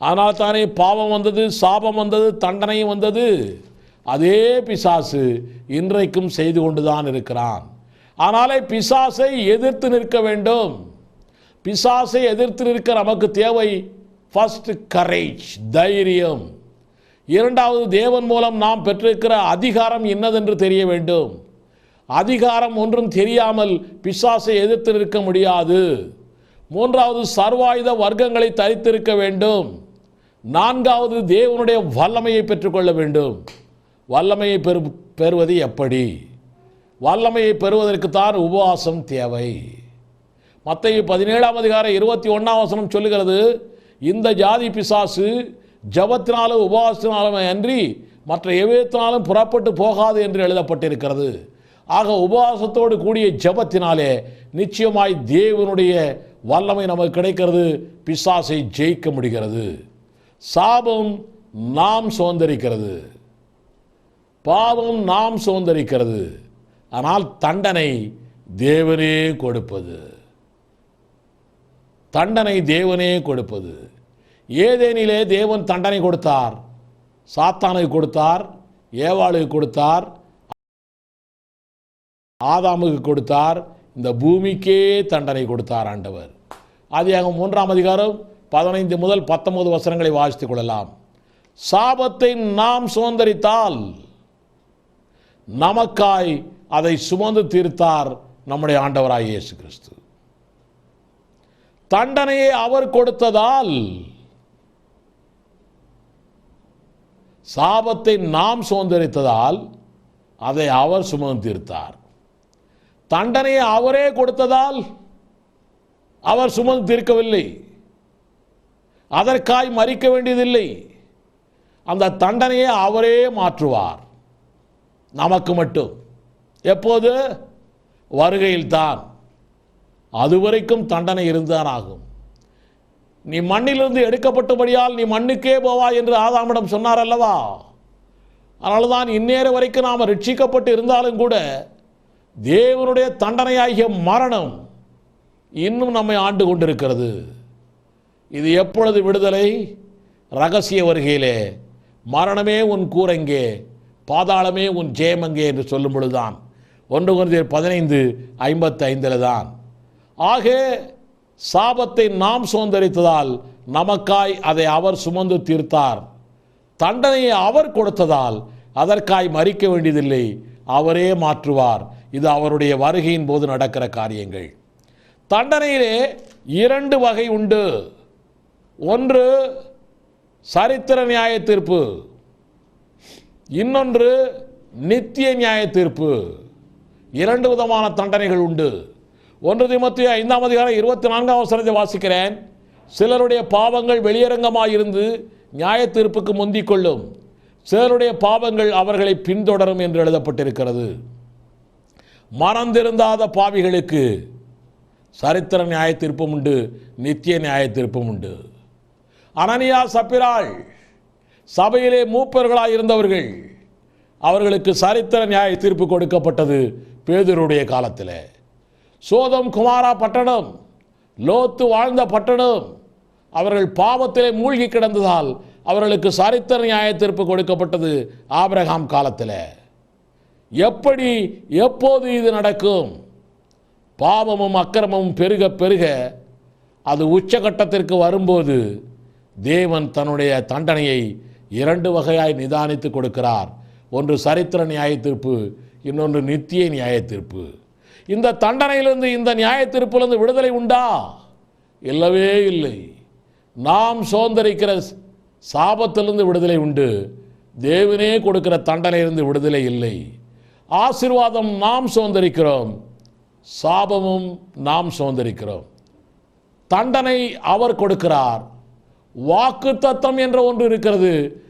ஆனால் தானே பாவம் வந்தது சாபம் வந்தது தண்டனையும் வந்தது. அதே பிசாசு இன்றைக்கும் செய்து கொண்டுதான் இருக்கிறான். ஆனாலே பிசாசை எதிர்த்து நிற்க வேண்டும். பிசாசை எதிர்த்து நிற்க நமக்கு தேவை ஃபர்ஸ்ட் கரேஜ் தைரியம். இரண்டாவது தேவன் மூலம் நாம் பெற்றிருக்கிற அதிகாரம் என்னதென்று தெரிய வேண்டும். அதிகாரம் ஒன்றும் தெரியாமல் பிசாசை எதிர்த்து நிற்க முடியாது. மூன்றாவது சர்வாயுத வர்க்கங்களை தரித்திருக்க வேண்டும். நான்காவது தேவனுடைய வல்லமையை பெற்றுக்கொள்ள வேண்டும். வல்லமையை பெறு பெறுவது எப்படி? வல்லமையை பெறுவதற்கு தான் உபவாசம் தேவை. மத்திய பதினேழாம் அதிகாரம் இருபத்தி ஒன்றாம் வசனம் சொல்லுகிறது இந்த ஜாதி பிசாசு ஜபத்தினாலும் உபவாசத்தினாலும் அன்றி மற்ற எவ்விதத்தினாலும் புறப்பட்டு போகாது என்று எழுதப்பட்டிருக்கிறது. ஆக உபவாசத்தோடு கூடிய ஜபத்தினாலே நிச்சயமாய் தேவனுடைய வல்லமை நமக்கு கிடைக்கிறது பிசாசை ஜெயிக்க முடிகிறது. சாபம் நாம் சுதந்திரிக்கிறது. பாவம் நாம் சுதந்திரிக்கிறது. ஆனால் தண்டனை தேவனே கொடுப்பது. தண்டனை தேவனே கொடுப்பது. ஏதேனிலே தேவன் தண்டனை கொடுத்தார். சாத்தானுக்கு கொடுத்தார். ஏவாளுக்கு கொடுத்தார். ஆதாமுக்கு கொடுத்தார். இந்த பூமிக்கே தண்டனை கொடுத்தார் ஆண்டவர். ஆதியாக மூன்றாம் அதிகாரம் பதினைந்து முதல் பத்தொன்பது வசனங்களை வாசித்துக் கொள்ளலாம். சாபத்தை நாம் சுதந்திரித்தால் நமக்காய் அதை சுமந்து தீர்த்தார் நம்முடைய ஆண்டவராய் இயேசு கிறிஸ்து. தண்டனையை அவர் கொடுத்ததால் சாபத்தை நாம் சுதந்திரித்ததால் அதை அவர் சுமந்து தீர்த்தார். தண்டனையை அவரே கொடுத்ததால் அவர் சுமந்து தீர்க்கவில்லை. அதற்காய் மறிக்க வேண்டியதில்லை. அந்த தண்டனையை அவரே மாற்றுவார். நமக்கு மட்டும். எப்போது? வருகையில்தான். அதுவரைக்கும் தண்டனை இருந்துதான் ஆகும். நீ மண்ணிலிருந்து எடுக்கப்பட்டபடியால் நீ மண்ணுக்கே போவா என்று ஆதாமிடம் சொன்னார் அல்லவா? அதனால தான் இந்நேரம் வரைக்கும் நாம் ரட்சிக்கப்பட்டு இருந்தாலும் கூட தேவனுடைய தண்டனையாகிய மரணம் இன்னும் நம்மை ஆண்டு கொண்டிருக்கிறது. இது எப்பொழுது விடுதலை? ரகசிய வருகையிலே. மரணமே உன் கூரங்கே பாதாளமே உன் ஜெயமங்கே என்று சொல்லும் பொழுதுதான். ஒன்று குருந்தியர் பதினைந்து ஐம்பத்தி ஐந்தில் தான். ஆக சாபத்தை நாம் சுதந்திரித்ததால் நமக்காய் அதை அவர் சுமந்து தீர்த்தார். தண்டனையை அவர் கொடுத்ததால் அதற்காய் மறிக்க வேண்டியதில்லை அவரே மாற்றுவார். இது அவருடைய வருகையின் போது நடக்கிற காரியங்கள். தண்டனையிலே இரண்டு வகை உண்டு. ஒன்று சரித்திர நியாய தீர்ப்பு. இன்னொன்று நித்திய நியாய தீர்ப்பு. இரண்டு விதமான தண்டனைகள் உண்டு. ஒன்று திமுத்திய ஐந்தாம் அதிகாரம் இருபத்தி நான்காம் வசனத்தை வாசிக்கிறேன். சிலருடைய பாவங்கள் வெளியரங்கமாக இருந்து நியாய தீர்ப்புக்கு முந்திக் கொள்ளும். சிலருடைய பாவங்கள் அவர்களை பின்தொடரும் என்று எழுதப்பட்டிருக்கிறது. மறந்திருந்தாத பாவிகளுக்கு சரித்திர நியாய தீர்ப்பும் உண்டு நித்திய நியாய தீர்ப்பும் உண்டு. அனனியா சப்பிராள் சபையிலே மூப்பர்களாக இருந்தவர்கள் அவர்களுக்கு சரித்திர நியாய தீர்ப்பு கொடுக்கப்பட்டது பேதருடைய காலத்தில். சோதம் குமாரா பட்டணம் லோத்து வாழ்ந்த பட்டணம் அவர்கள் பாவத்திலே மூழ்கி கிடந்ததால் அவர்களுக்கு சரித்திர நியாய தீர்ப்பு கொடுக்கப்பட்டது ஆபிரகாம் காலத்தில். எப்படி எப்போது இது நடக்கும்? பாவமும் அக்கிரமமும் பெருக பெருக அது உச்சகட்டத்திற்கு வரும்போது தேவன் தன்னுடைய தண்டனையை இரண்டு வகையாய் நிதானித்து கொடுக்கிறார். ஒன்று சரித்திர நியாயத்தீர்ப்பு இன்னொன்று நித்திய நியாயத்தீர்ப்பு. இந்த தண்டனையிலிருந்து இந்த நியாயத்தீர்ப்பிலிருந்து விடுதலை உண்டா? இல்லவே இல்லை. நாம் சுதந்திரிக்கிற சாபத்திலிருந்து விடுதலை உண்டு. தேவனே கொடுக்கிற தண்டனையிலிருந்து விடுதலை இல்லை. ஆசீர்வாதம் நாம் சுதந்திரிக்கிறோம் சாபமும் நாம் சுதந்திரிக்கிறோம். தண்டனை அவர் கொடுக்கிறார். வாக்கு தத்தம் என்ற ஒன்று இருக்கிறது.